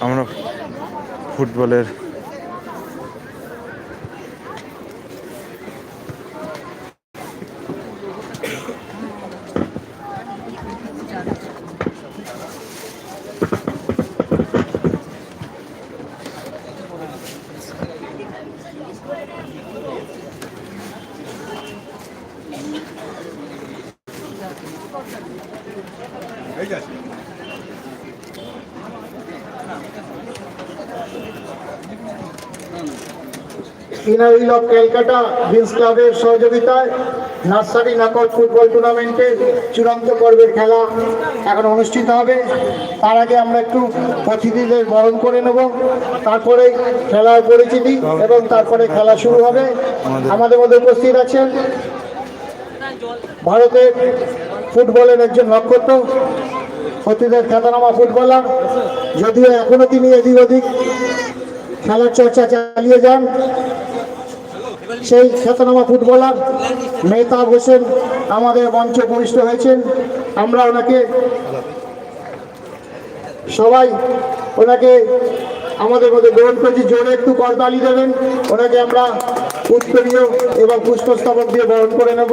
আমরা ফুটবলের inner wheel of Calcutta ভিন্স ক্লাবের সহযোগিতায় নার্সারি নকআউট ফুটবল টুর্নামেন্টের চূড়ান্ত পর্বের খেলা এখন অনুষ্ঠিত হবে। তার আগে আমরা একটু অতিথিদের বরণ করে নেব। তারপরে খেলার পরিচিতি এবং তারপরে খেলা শুরু হবে। আমাদের মধ্যে উপস্থিত আছেন ভারতের ফুটবলের একজন নক্ষত্র, অতীতের খ্যাতনামা ফুটবলার যদিও এখনও তিনি এদিক ওদিক খেলার চর্চা চালিয়ে যান সেই খ্যাতনামা ফুটবলার মেহতাব হোসেন আমাদের মঞ্চ উপবিষ্ট হয়েছেন। আমরা ওনাকে সবাই ওনাকে আমাদের মধ্যে গ্রহণ করেছি। জোরে একটু করতালি দেবেন। ওনাকে আমরা উত্তরীয় এবং পুষ্পস্তবক দিয়ে বরণ করে নেব।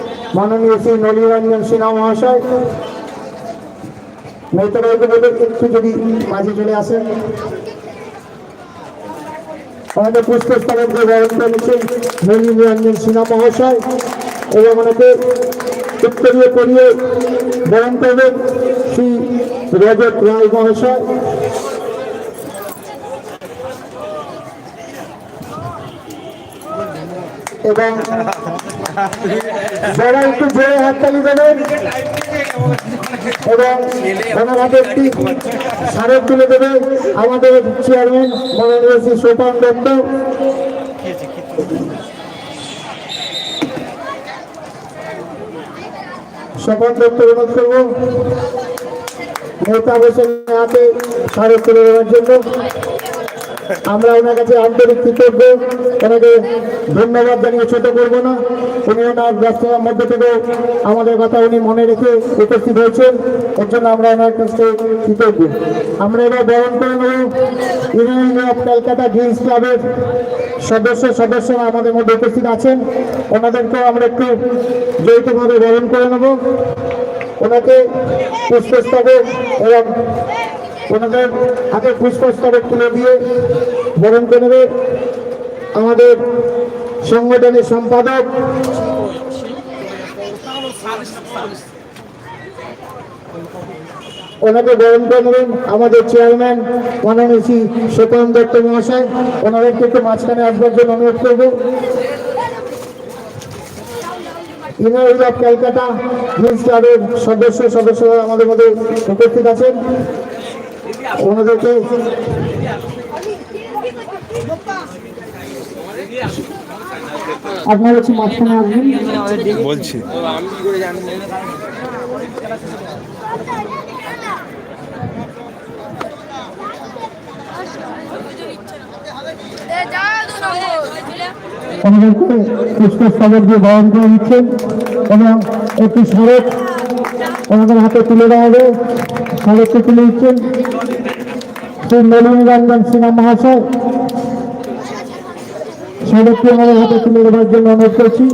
মাননীয় শ্রী নলিরঞ্জন সিনহা মহাশয়। মেহতাবাবুকে বলে একটু যদি মাঝে চলে আসেন। আমাদের পুষ্পস্তবক দিয়ে বরণ করে নিচ্ছেন নলিরঞ্জন সিনহা মহাশয় এবং ওনাকে উত্তরীয় করিয়ে বরণ করবেন শ্রী রজত রায় মহাশয়। এবং যারা একটু জোরে হাততালি দেবেন এবং ওনার হাতে একটি স্মারক তুলে দেবে আমাদের চেয়ারম্যান মাননীয় শ্রী সোপান দত্ত। সোপান দত্ত অনুরোধ করব। নেতা হোসেন হাতে স্মারক তুলে দেওয়ার জন্য। আমরা ওনার কাছে আন্তরিক কৃতজ্ঞ। ওনাকে ধন্যবাদ জানিয়ে ছোট করব না। উনি ওনার ব্যস্ততার মধ্যে থেকে আমাদের কথা উনি মনে রেখে উপস্থিত হয়েছেন। এর জন্য আমরা ওনার কাছে কৃতজ্ঞ। আমরা এবার বরণ করে নেব ইউনিয়ন অফ ক্যালকাটা ড্রিমস ক্লাবের সদস্য সদস্যরা আমাদের মধ্যে উপস্থিত আছেন। ওনাদেরকেও আমরা একটু যৌথভাবে বরণ করে নেব। ওনাকে পুষ্পস্তবক এবং ওনাদের হাতে পুষ্পস্তবক তুলে দিয়ে বরণ করে আমাদের সংগঠনের সম্পাদক। ওনাকে বরণ করে আমাদের চেয়ারম্যান মাননীয় শ্রী সোপান দত্ত মহাশয়। ওনাদেরকে একটু মাঝখানে আসবার জন্য অনুরোধ করব। ইউনিয়ন অফ ক্যালকাটা হিলস সদস্য, সদস্যরা আমাদের মধ্যে উপস্থিত আছেন। ওনাদেরকে আপনার হচ্ছে মাঝখানে আসবেন বলছি। আমাদেরকে পুষ্পস্তবক দিয়ে বরণ করে দিচ্ছেন এবং একটি স্মারক ওনাদের হাতে তুলে দেওয়া হবে। স্মারককে তুলে দিচ্ছেন শ্রী নলিনীরঞ্জন সিনহা মহাশয়। স্মারকটি আমাদের হাতে তুলে দেওয়ার জন্য অনুরোধ করছি।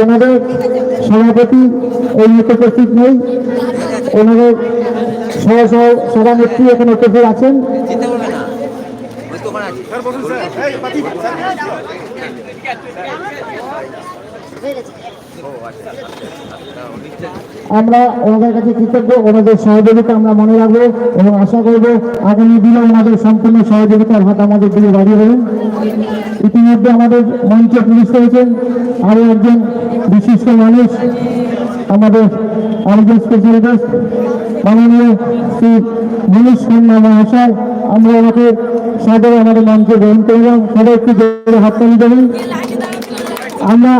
ওনাদের সভাপতি এই মুহূর্তে উপস্থিত নেই। ওনাদের সহ সহ সভানেত্রী এখানে উপস্থিত আছেন। আমরা ওনাদের কাছে কৃতজ্ঞ, ওনাদের সহযোগিতা আমরা মনে রাখব এবং আশা করব আগামী দিনে ওনাদের সম্পূর্ণ সহযোগিতার হাত আমাদের দিকে বাড়িয়ে দেবেন ইতিমধ্যে আমাদের মঞ্চে পুলিশ করেছেন আরও একজন বিশিষ্ট মানুষ, আমাদের আরেকজন স্পেশাল গেস্ট মাননীয় শ্রী মনীষ খান্না মহাশয়। আমরা ওনাকে সাদরে আমাদের মঞ্চে গ্রহণ করলাম। সবাই একটু জোরে হাততালি দেবেন। আমরা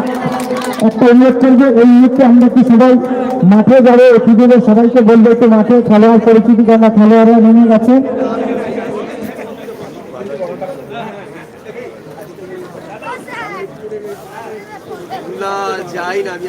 একটা উল্লেখ করব, এই মুহূর্তে আমরা কি সবাই মাঠে যাবে? অতিথিদের সবাইকে বলব একটু মাঠে খেলোয়াড় পরিচিতি কেন? খেলোয়াড়রা নেমে গেছে। না, যাই না, আমি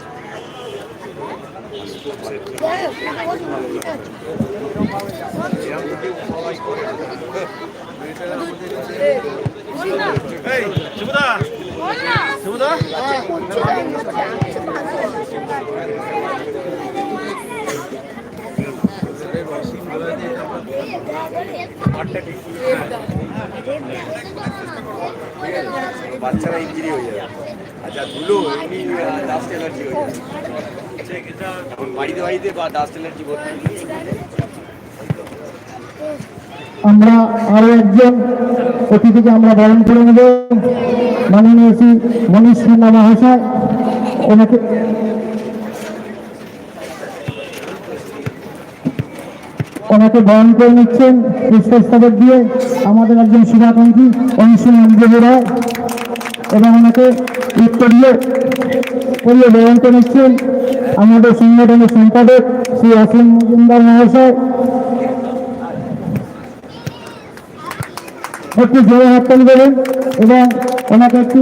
যাই না। বাচ্চারা ইঞ্জিনি হয়ে যাবে। আচ্ছা ধুলো এমনি ডাস্ট অ্যালার্জি হয়ে যাবে। আমরা আরও একজন অতিথিকে আমরা বরণ করে নেব। মাননীয় শ্রী মনীষ খান্না মহাশয়, ওনাকে ওনাকে বরণ করে নিচ্ছেন। পুষ্পস্তবক দিয়ে আমাদের একজন শুভাকাঙ্ক্ষী অনুষ্ঠিত রায়। এবং ওনাকে উত্তরীয় করিয়ে বরণ করে নিচ্ছেন আমাদের সংগঠনের সম্পাদক শ্রী অসীম মজুমদার মহাশয়। একটু জোরে হাততালি দেবেন এবং ওনাকে একটি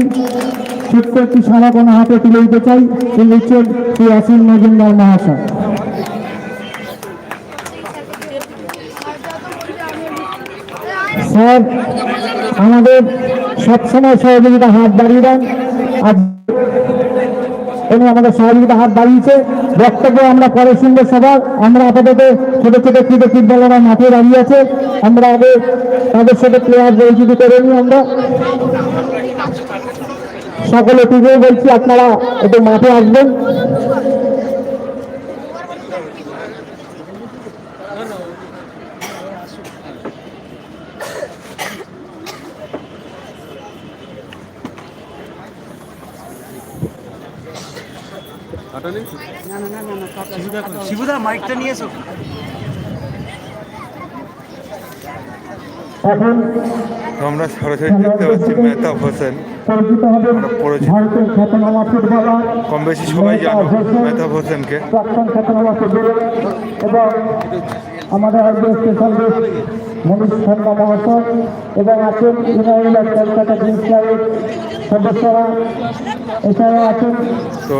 ছোট্ট একটি সারা কোনো হাতে তুলে দিতে চাই। তিনি হচ্ছেন শ্রী অসীম মজুমদার মহাশয়। স্যার আমাদের সবসময় সহযোগিতা হাত বাড়িয়ে দেন। উনি আমাদের সহযোগিতা হাত বাড়িয়েছে। বক্তব্য আমরা পরে শুনব সবার। আমরা আপাতত ছোট ছোট ক্রিকেট ফুটবলাররা মাঠে দাঁড়িয়ে আছে। আমরা আগে তাদের সাথে প্লেয়ার পরিচিতি করে নিই আমরা। সকলে টিভিও বলছি, আপনারা একটু মাঠে আসবেন। শিবুদা মাইকটা নিয়ে এসো আমরা সরাসরি দেখতে পাচ্ছি মেহতাব হোসেন। কম বেশি সবাই জানো মেহতাব হোসেন। মেহতাব হোসেনকে। আমাদের একজন স্পেশাল গেস্ট মনীষ খান্না মহাশয় এবং আছেন ইউনাইটেড কলকাতা কিংস সদস্যরা এছাড়াও আছেন তো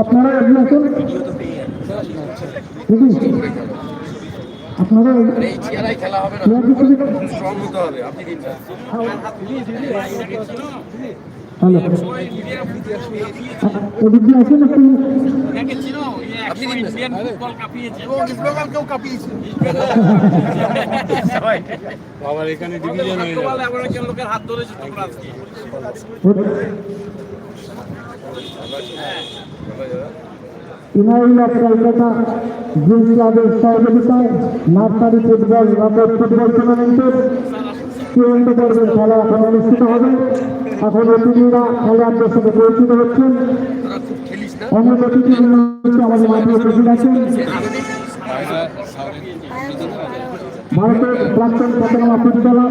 আপনারা আপনারা চেয়ারাই খেলা হবে না। হ্যালো। দিয়ে আসুন একটু বাবার এখানে ডিভিশন হয়ে যাবে। কলকাতা জিম ক্লাবের সহযোগিতায় নার্সারি ফুটবল ফুটবল টুর্নামেন্টের চূড়ান্ত পর্বের খেলা এখন অনুষ্ঠিত হবে। এখন অতিথিরা খেলোয়াড়দের সাথে পরিচিত হচ্ছেন। অনেক অতিথি আমাদের মাঠে উপস্থিত আছেন। ভারতের প্রাক্তন খ্যাতনামা ফুটবলার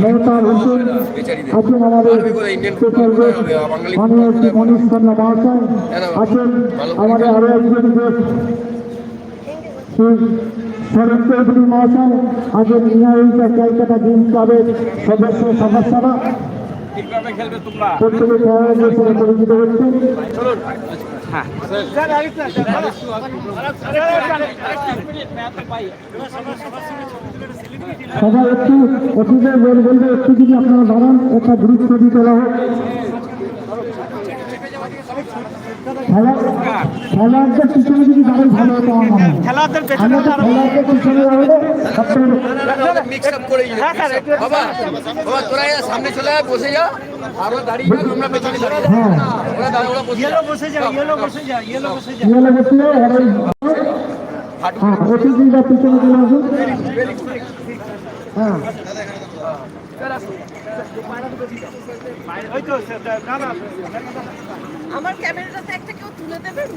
মেহতাব হোসেন। আছেন আমাদের মনীষ খান্না মহাশয় আছেন আমাদের আরও একজন শরৎ চৌধুরী মহাশয় আছেন ইনারিটা ক্যালকাটা গেমস ক্লাবের সদস্য সদস্যরা প্রত্যেকে পরিচিত হচ্ছেন সবাই একটু অতিথিদের বল বলবে, একটু যদি আপনারা দাঁড়ান, একটা গ্রুপ ছবি তোলা হোক খেলা খেলোয়াড়দের পিছনে যদি দাঁড়ান ভালো হতো আমার মনে হয়। আমরা তো খেলোয়াড়দের পিছনে দাঁড়ালে সবচেয়ে মিক্স আপ করে দিই বাবা বাবা তোরা সামনে চলে বসে যা। আরও দাঁড়িয়ে আমরা পেছনে দাঁড়িয়ে হ্যাঁ। ওরা দাঁড়িয়ে ওরা বসে যা। ইয়েলো বসে ইয়েলো বসে ইয়েলো বসে হ্যাঁ অতিথিরা পিছনে চলে আসুন হ্যাঁ। আমার ক্যামেরাটাতে একটা তুলে দেবেন?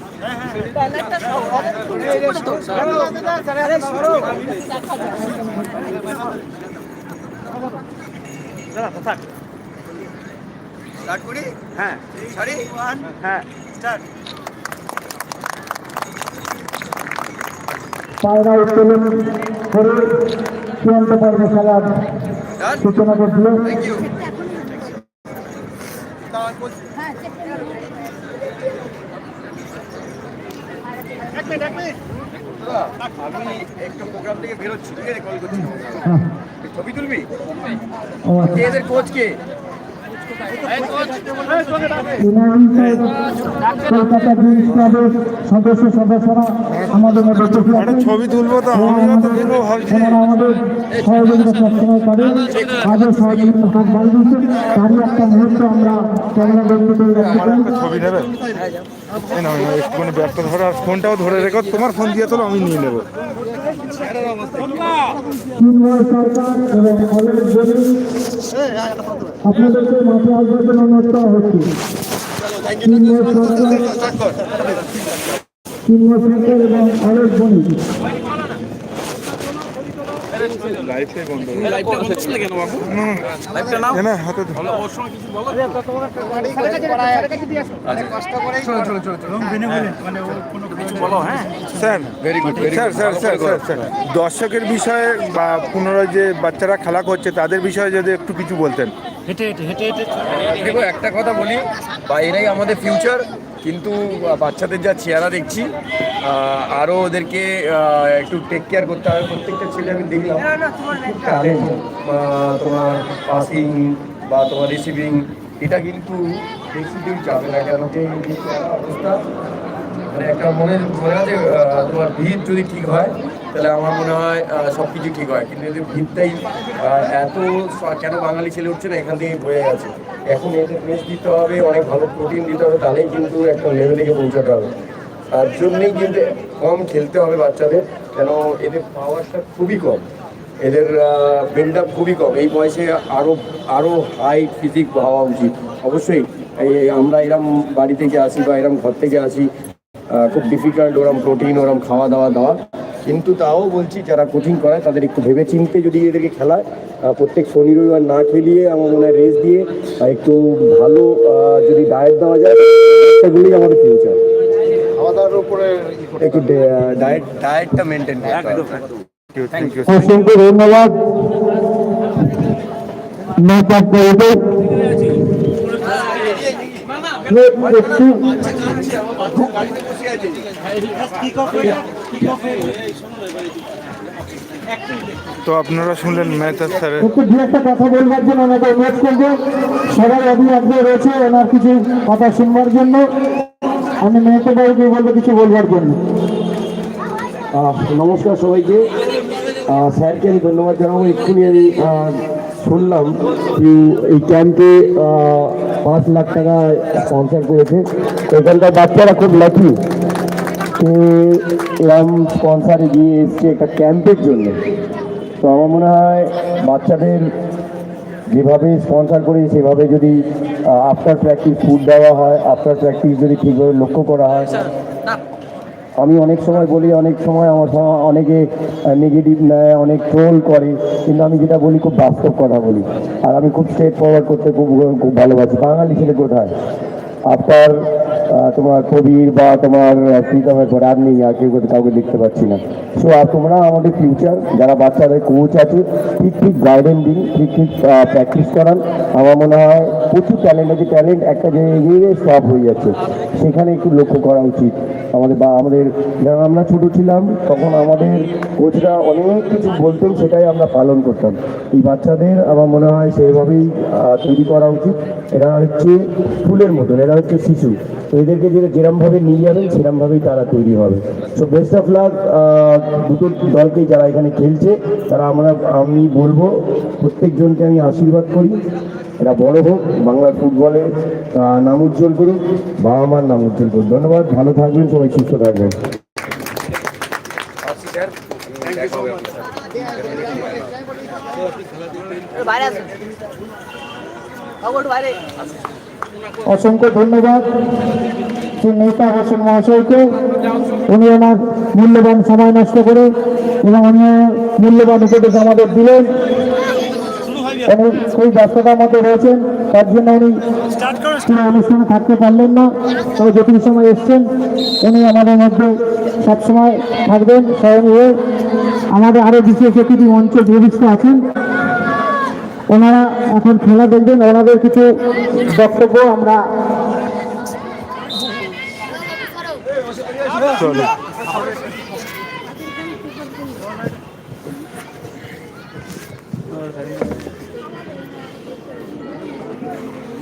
ব্যানারটা সহ। করে দাও। আরে সরো। দেখা যাবে। স্টার্ট করি? হ্যাঁ। সরি হ্যাঁ। স্টার্ট পায়রা উত্তোলন করে চূড়ান্ত পর্বে খেলার সূচনা করছিল আমি একটা প্রোগ্রাম থেকে বেরোচ্ছি ঠিক আছে? কল করছি। হ্যাঁ। ছবি তুলবি? আচ্ছা। এদের কোচ কে? ইনারিতে কলকাতা গেমস ক্লাবের সদস্য সদস্যরা আমাদের ছবি তুলবো তো আমিও তো তুলবো ভাবছি ওনারা আমাদের সহযোগিতা সবসময় করে আজও সহযোগিতা সব ভালো তারই একটা মুহূর্ত আমরা ক্যামেরা বন্ধু করে রাখতে আমার চাই একটা ছবি নেবে? এই নাও, এই একটুখানি ব্যাগটা ধরো আর ফোনটাও ধরে রেখো তোমার ফোন দিয়ে তোলো আমি নিয়ে নেব। আপনাদেরকে মাঠে দর্শকের বিষয়ে বা পুনরায় যে বাচ্চারা খেলা করছে তাদের বিষয়ে যদি একটু কিছু বলতেন। হেঁটে হেঁটে হেঁটে হেঁটে। দেখো, একটা কথা বলি বা এরাই আমাদের ফিউচার কিন্তু বাচ্চাদের যা চেহারা দেখছি আরও ওদেরকে একটু টেক কেয়ার করতে হবে। প্রত্যেকটা ছেলে আমি দেখলাম তোমার পাসিং বা তোমার রিসিভিং এটা কিন্তু বেশি দিন যাবে না, কেন অবস্থা মানে একটা মনে মনে আছে তোমার ভিড় যদি ঠিক হয় তাহলে আমার মনে হয় সব কিছু ঠিক হয়। কিন্তু এদের ভিতটাই এত কেন বাঙালি ছেলে উঠছে না, এখান থেকে বয়ে গেছে এখন এদের বেশ দিতে হবে, অনেক ভালো প্রোটিন দিতে হবে, তাহলেই কিন্তু একটা লেভেলে গিয়ে পৌঁছাতে হবে। তার জন্যই কিন্তু কম খেলতে হবে বাচ্চাদের, কেন এদের পাওয়ারটা খুবই কম। এদের বিল্ড আপ খুবই কম। এই বয়সে আরও আরও হাই ফিজিক হওয়া উচিত। অবশ্যই আমরা এরম বাড়ি থেকে আসি বা এরম ঘর থেকে আসি খুব ডিফিকাল্ট ওরম প্রোটিন ওরম খাওয়া দাওয়া দেওয়া। কিন্তু তাও বলছি যারা কোচিং করায় তাদের একটু ভেবে চিনতে যদি এদেরকে খেলায় প্রত্যেক শনি রবিবার না খেলিয়ে আমার মনে হয় রেস্ট দিয়ে আর একটু ভালো যদি ডায়েট দেওয়া যায় সেগুলি আমাদের ফিউচার খাওয়া দাওয়ার উপরে একটু ডায়েট ডায়েটটা মেনটেন করতে হবে। থ্যাংক ইউ অসংখ্য ধন্যবাদ। তো আপনারা শুনলেন মেহতা স্যারের একটু দু একটা কথা বলবার জন্য ওনাকে অনুরোধ করব। সবাই অভিভাবক রয়েছে ওনার কিছু কথা শুনবার জন্য। আমি মেয়েকে বাবুকে বলব কিছু বলবার জন্য। নমস্কার সবাইকে। স্যারকে আমি ধন্যবাদ জানাব। এক্ষুনি আমি শুনলাম এই ক্যাম্পে পাঁচ লাখ টাকা স্পন্সার করেছে। এখানকার বাচ্চারা খুব লাকি এরম স্পন্সারে গিয়ে এসছে একটা ক্যাম্পের জন্য। তো আমার মনে হয় বাচ্চাদের যেভাবে স্পন্সার করি, সেভাবে যদি আফটার প্র্যাকটিস ফুড দেওয়া হয় আফটার প্র্যাকটিস যদি ঠিকভাবে লক্ষ্য করা হয়। আমি অনেক সময় বলি, অনেক সময় আমার অনেকে নেগেটিভ নেয়, অনেক ট্রোল করে, কিন্তু আমি যেটা বলি খুব বাস্তব কথা বলি। আর আমি খুব স্ট্রেট ফরওয়ার্ড করতে খুব খুব ভালোবাসি। বাঙালি ছেলে কোথায়? আফটার তোমার কবির বা তোমার প্রীতমের পরে আর নেই, আর কেউ কাউকে দেখতে পাচ্ছি না। সো আর তোমরা আমাদের ফিউচার যারা বাচ্চাদের কোচ আছে, ঠিক ঠিক গাইডেন্স দিন, ঠিক ঠিক প্র্যাকটিস করান। আমার মনে হয় প্রচুর ট্যালেন্ট আছে ট্যালেন্ট একটা জায়গায় গিয়ে সব হয়ে যাচ্ছে। সেখানে একটু লক্ষ্য করা উচিত। আমাদের বা, আমাদের যখন আমরা ছোটো ছিলাম, তখন আমাদের কোচরা অনেক কিছু বলতেন, সেটাই আমরা পালন করতাম। এই বাচ্চাদের আমার মনে হয় সেইভাবেই তৈরি করা উচিত। এরা হচ্ছে ফুলের মতন, এরা হচ্ছে শিশু। তো এদেরকে যে যেরমভাবে নিয়ে যাবেন, সেরমভাবেই তারা তৈরি হবে। সো বেস্ট অফ লাক দুটো দলকে যারা এখানে খেলছে, তারা আমরা, আমি বলব, প্রত্যেকজনকে আমি আশীর্বাদ করি। এরা বড় হোক, বাংলার ফুটবলে নাম উজ্জ্বল করুক, বাবা মার নাম উজ্জ্বল করুক। ধন্যবাদ, ভালো থাকবেন, সবাই সুস্থ থাকবেন। অসংখ্য ধন্যবাদ শ্রী নেতা হোসেন মহাশয়কে। উনি আমার মূল্যবান সময় নষ্ট করে এবং উনি মূল্যবান উপদেশ আমাদের দিলেন। উনি খুব ব্যস্ততার মধ্যে রয়েছেন তার জন্য উনি পুরো অনুষ্ঠানে থাকতে পারলেন না। তবে যেটুকু সময় এসছেন উনি আমাদের মধ্যে সবসময় থাকবেন স্বয়ং হয়ে আমাদের আরও বিশেষ অতিথি মঞ্চে উপবিষ্ট আছেন। ওনারা এখন খেলা দেখবেন ওনাদের কিছু বক্তব্য আমরা চলো।